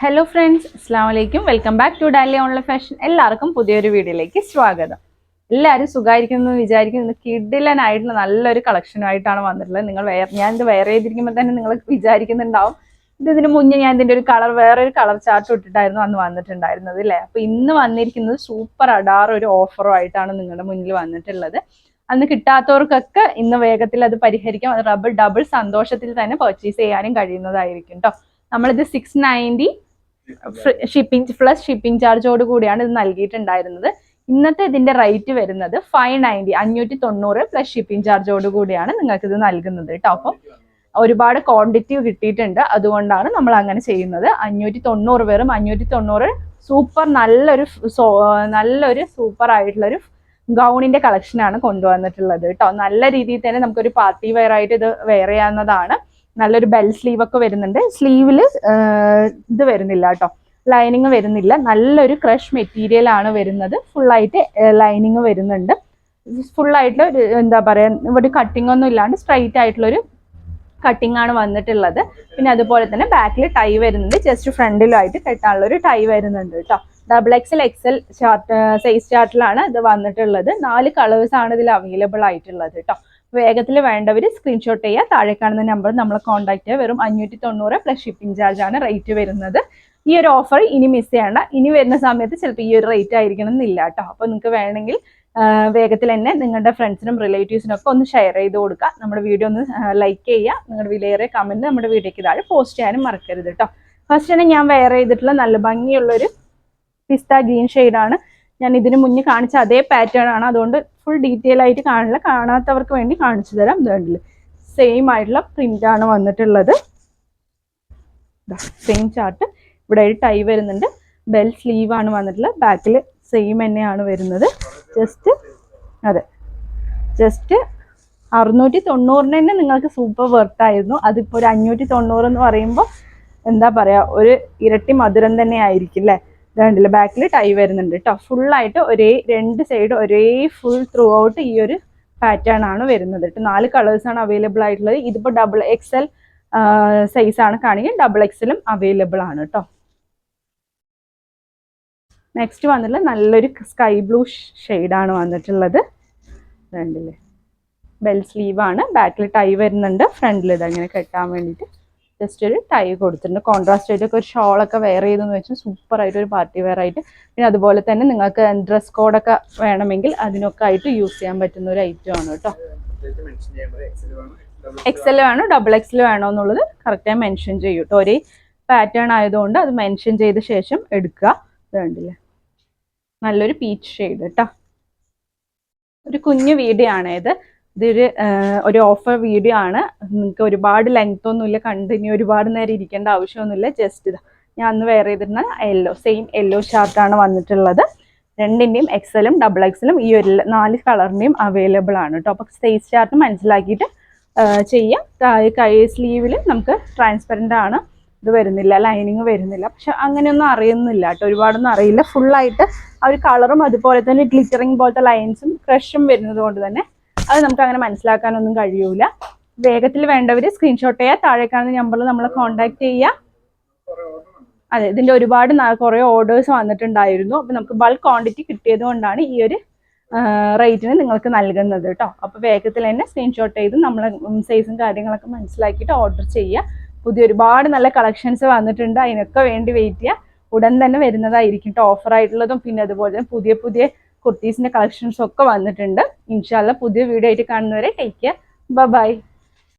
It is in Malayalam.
ഹലോ ഫ്രണ്ട്സ് അസ്സാം വലൈക്കും welcome back to Dali online fashion എല്ലാവർക്കും പുതിയൊരു വീഡിയോയിലേക്ക് സ്വാഗതം. എല്ലാവരും സുഖമായിരിക്കുന്നു എന്ന് വിചാരിക്കുന്നു കിഡിലനായിട്ടുള്ള നല്ലൊരു കളക്ഷനുമായിട്ടാണ് വന്നിട്ടുള്ളത്. നിങ്ങൾ വേർ ഞാൻ ഇത് വെയർ ചെയ്തിരിക്കുമ്പോൾ തന്നെ നിങ്ങൾ വിചാരിക്കുന്നുണ്ടാവും. ഇത് ഇതിന് മുന്നേ ഞാൻ ഇതിന്റെ ഒരു കളർ വേറെ ഒരു കളർ ചാർട്ട് ഇട്ടിട്ടായിരുന്നു അന്ന് വന്നിട്ടുണ്ടായിരുന്നത് അല്ലേ? അപ്പോൾ ഇന്ന് വന്നിരിക്കുന്നത് സൂപ്പർ അഡാർ ഒരു ഓഫറും ആയിട്ടാണ് നിങ്ങളുടെ മുന്നിൽ വന്നിട്ടുള്ളത്. അന്ന് കിട്ടാത്തവർക്കൊക്കെ ഇന്ന് വേഗത്തിൽ അത് പരിഹരിക്കാം. അത് ഡബിൾ ഡബിൾ സന്തോഷത്തിൽ തന്നെ പർച്ചേസ് ചെയ്യാനും കഴിയുന്നതായിരിക്കും കേട്ടോ നമ്മളിത് six ninety shipping plus shipping ചാർജോട് കൂടിയാണ് ഇത് നൽകിയിട്ടുണ്ടായിരുന്നത്. ഇന്നത്തെ ഇതിന്റെ റേറ്റ് വരുന്നത് ഫൈവ് നയന്റി അഞ്ഞൂറ്റി തൊണ്ണൂറ് പ്ലസ് ഷിപ്പിംഗ് ചാർജോട് കൂടിയാണ് നിങ്ങൾക്ക് ഇത് നൽകുന്നത് കേട്ടോ അപ്പം ഒരുപാട് ക്വാണ്ടിറ്റി കിട്ടിയിട്ടുണ്ട്. അതുകൊണ്ടാണ് നമ്മൾ അങ്ങനെ ചെയ്യുന്നത്. അഞ്ഞൂറ്റി തൊണ്ണൂറ് വെറും അഞ്ഞൂറ്റി തൊണ്ണൂറ് സൂപ്പർ നല്ലൊരു നല്ലൊരു സൂപ്പർ ആയിട്ടുള്ളൊരു ഗൗണിന്റെ കളക്ഷനാണ് കൊണ്ടുവന്നിട്ടുള്ളത് കേട്ടോ നല്ല രീതിയിൽ തന്നെ നമുക്കൊരു പാർട്ടി വെയർ ആയിട്ട് ഇത് വെയർ ചെയ്യാവുന്നതാണ്. നല്ലൊരു ബെൽ സ്ലീവ് ഒക്കെ വരുന്നുണ്ട്. സ്ലീവിൽ ഇത് വരുന്നില്ല കേട്ടോ. ലൈനിങ് വരുന്നില്ല. നല്ലൊരു ക്രഷ് മെറ്റീരിയൽ ആണ് വരുന്നത്. ഫുള്ളായിട്ട് ലൈനിങ് വരുന്നുണ്ട്. ഫുള്ളായിട്ടുള്ള ഒരു എന്താ പറയുക ഇവിടെ കട്ടിംഗ് ഒന്നും ഇല്ലാണ്ട് സ്ട്രൈറ്റ് ആയിട്ടുള്ളൊരു കട്ടിംഗ് ആണ് വന്നിട്ടുള്ളത്. പിന്നെ അതുപോലെ തന്നെ ബാക്കിൽ ടൈ വരുന്നുണ്ട്. ജസ്റ്റ് ഫ്രണ്ടിലുമായിട്ട് കെട്ടാനുള്ള ഒരു ടൈ വരുന്നുണ്ട് കേട്ടോ. Double XL XL chart size ചാർട്ടിലാണ് ഇത് വന്നിട്ടുള്ളത്. നാല് കളേഴ്സ് ആണ് ഇതിൽ അവൈലബിൾ ആയിട്ടുള്ളത് കേട്ടോ. വേഗത്തിൽ വേണ്ടവർ സ്ക്രീൻഷോട്ട് ചെയ്യുക. താഴെ കാണുന്ന നമ്പർ നമ്മളെ കോൺടാക്ട് ചെയ്യുക. വെറും അഞ്ഞൂറ്റി തൊണ്ണൂറ് പ്ലസ് ഷിപ്പിംഗ് ചാർജ് ആണ് റേറ്റ് വരുന്നത്. ഈ ഒരു ഓഫർ ഇനി മിസ് ചെയ്യണ്ട. ഇനി വരുന്ന സമയത്ത് ചിലപ്പോൾ ഈ ഒരു റേറ്റ് ആയിരിക്കണം എന്നില്ല കേട്ടോ അപ്പോൾ നിങ്ങൾക്ക് വേണമെങ്കിൽ വേഗത്തിൽ തന്നെ നിങ്ങളുടെ ഫ്രണ്ട്സിനും റിലേറ്റീവ്സിനും ഒക്കെ ഒന്ന് ഷെയർ ചെയ്ത് കൊടുക്കുക. നമ്മുടെ വീഡിയോ ഒന്ന് ലൈക്ക് ചെയ്യുക. നിങ്ങളുടെ വിലയേറിയ കമന്റ് നമ്മുടെ വീഡിയോയ്ക്ക് താഴെ പോസ്റ്റ് ചെയ്യാനും മറക്കരുത് കേട്ടോ ഫസ്റ്റ് തന്നെ ഞാൻ വെയർ ചെയ്തിട്ടുള്ള നല്ല ഭംഗിയുള്ളൊരു പിസ്ത ഗ്രീൻ ഷെയ്ഡാണ് ഞാൻ ഇതിന് മുന്നേ കാണിച്ച അതേ പാറ്റേൺ ആണ്. അതുകൊണ്ട് ഫുൾ ഡീറ്റെയിൽ ആയിട്ട് കാണില്ല. കാണാത്തവർക്ക് വേണ്ടി കാണിച്ചു തരാം. ഇതുണ്ടല്ലേ സെയിം ആയിട്ടുള്ള പ്രിന്റ് ആണ് വന്നിട്ടുള്ളത്. സെയിം ചാർട്ട് ഇവിടെ ഒരു ടൈ വരുന്നുണ്ട്. ബെൽ സ്ലീവ് ആണ് വന്നിട്ടുള്ളത്. ബാക്കിൽ സെയിം തന്നെയാണ് വരുന്നത്. ജസ്റ്റ് അതെ. ജസ്റ്റ് അറുന്നൂറ്റി തൊണ്ണൂറിന് തന്നെ നിങ്ങൾക്ക് സൂപ്പർ വർത്ത് ആയിരുന്നു. അതിപ്പോൾ ഒരു അഞ്ഞൂറ്റി തൊണ്ണൂറ് എന്ന് പറയുമ്പോൾ എന്താ പറയാ ഒരു ഇരട്ടി മധുരം തന്നെ ആയിരിക്കും അല്ലേ? ഇതാണ്ടില്ല ബാക്കിൽ ടൈ വരുന്നുണ്ട് കേട്ടോ ഫുള്ളായിട്ട് ഒരേ രണ്ട് സൈഡ് ഒരേ ഫുൾ ത്രൂ ഔട്ട് ഈ ഒരു പാറ്റേൺ ആണ് വരുന്നത് കേട്ടോ നാല് കളേഴ്സ് ആണ് അവൈലബിൾ ആയിട്ടുള്ളത്. ഇതിപ്പോൾ ഡബിൾ എക്സൽ സൈസ് ആണ് കാണിക്കുക ഡബിൾ എക്സലും അവൈലബിൾ ആണ് കേട്ടോ നെക്സ്റ്റ് വന്നിട്ടുള്ള നല്ലൊരു സ്കൈ ബ്ലൂ ആണ് വന്നിട്ടുള്ളത്. രണ്ടിൽ ബെൽ സ്ലീവ് ആണ്. ബാക്കിൽ ടൈ വരുന്നുണ്ട്. ഫ്രണ്ടിൽ ഇത് അങ്ങനെ കെട്ടാൻ വേണ്ടിയിട്ട്. ജസ്റ്റ് ഒരു ടൈ കൊടുത്തിട്ടുണ്ട്. കോൺട്രാസ്റ്റ് ആയിട്ടൊക്കെ ഒരു ഷോളൊക്കെ വെയർ ചെയ്തെന്ന് വെച്ചാൽ സൂപ്പർ ആയിട്ട് ഒരു പാർട്ടി വെയർ ആയിട്ട്. പിന്നെ അതുപോലെ തന്നെ നിങ്ങൾക്ക് ഡ്രസ് കോഡൊക്കെ വേണമെങ്കിൽ അതിനൊക്കെ ആയിട്ട് യൂസ് ചെയ്യാൻ പറ്റുന്ന ഒരു ഐറ്റം ആണ് കേട്ടോ. എക്സൽ വേണോ? ഡബിൾ എക്സൽ വേണോ എന്നുള്ളത് കറക്റ്റായി മെൻഷൻ ചെയ്യും കേട്ടോ ഒരേ പാറ്റേൺ ആയതുകൊണ്ട് അത് മെൻഷൻ ചെയ്ത ശേഷം എടുക്കുക. ഇത് കണ്ടില്ലേ? നല്ലൊരു പീച്ച് ഷെയ്ഡ് കേട്ടോ ഒരു കുഞ്ഞു വീഡിയോ ആണേത് ഇതൊരു ഒരു ഓഫർ വീഡിയോ ആണ്. നിങ്ങൾക്ക് ഒരുപാട് ലെങ്ത് ഒന്നുമില്ല കണ്ടിന്യൂ ഒരുപാട് നേരം ഇരിക്കേണ്ട ആവശ്യമൊന്നുമില്ല. ജസ്റ്റ് ഇതാ. ഞാൻ അന്ന് വെയർ ചെയ്തിരുന്ന യെല്ലോ സെയിം യെല്ലോ ഷർട്ടാണ് വന്നിട്ടുള്ളത്. രണ്ടിന്റെയും എക്സലും ഡബിൾ എക്സലും ഈ ഒരു നാല് കളറിന്റെയും അവൈലബിൾ ആണ് കേട്ടോ അപ്പോൾ സൈസ് ചാർട്ട് മനസ്സിലാക്കിയിട്ട് ചെയ്യാം. കൈ സ്ലീവിൽ നമുക്ക് ട്രാൻസ്പെറന്റ് ആണ്. ഇത് വരുന്നില്ല ലൈനിങ് വരുന്നില്ല. പക്ഷെ അങ്ങനെയൊന്നും അറിയുന്നില്ല കേട്ടോ ഒരുപാടൊന്നും അറിയില്ല. ഫുള്ളായിട്ട് ആ ഒരു കളറും അതുപോലെ തന്നെ ഗ്ലിറ്ററിങ് പോലത്തെ ലൈൻസും ക്രഷും വരുന്നത് കൊണ്ട് തന്നെ അത് നമുക്ക് അങ്ങനെ മനസ്സിലാക്കാനൊന്നും കഴിയൂല. വേഗത്തിൽ വേണ്ടവര് സ്ക്രീൻഷോട്ട് ചെയ്യുക താഴെ കാണുന്ന നമ്പറിൽ നമ്മളെ കോൺടാക്ട് ചെയ്യുക അതെ ഇതിന്റെ ഒരുപാട് കുറെ ഓർഡേഴ്സ് വന്നിട്ടുണ്ടായിരുന്നു. അപ്പൊ നമുക്ക് ബൾക്ക് ക്വാണ്ടിറ്റി കിട്ടിയത് കൊണ്ടാണ് ഈ ഒരു റേറ്റിന് നിങ്ങൾക്ക് നൽകുന്നത് കേട്ടോ അപ്പൊ വേഗത്തിൽ തന്നെ സ്ക്രീൻഷോട്ട് ചെയ്ത് നമ്മളെ സൈസും കാര്യങ്ങളൊക്കെ മനസ്സിലാക്കിയിട്ട് ഓർഡർ ചെയ്യുക പുതിയ ഒരുപാട് നല്ല കളക്ഷൻസ് വന്നിട്ടുണ്ട്. അതിനൊക്കെ വേണ്ടി വെയിറ്റ് ചെയ്യുക ഉടൻ തന്നെ വരുന്നതായിരിക്കും കേട്ടോ ഓഫർ ആയിട്ടുള്ളതും പിന്നെ അതുപോലെ പുതിയ പുതിയ കുർത്തീസിന്റെ കളക്ഷൻസ് ഒക്കെ വന്നിട്ടുണ്ട്. ഇൻഷാല്ല പുതിയ വീഡിയോ ആയിട്ട് കാണുന്നവരെ ടേക്ക് കെയർ ബൈ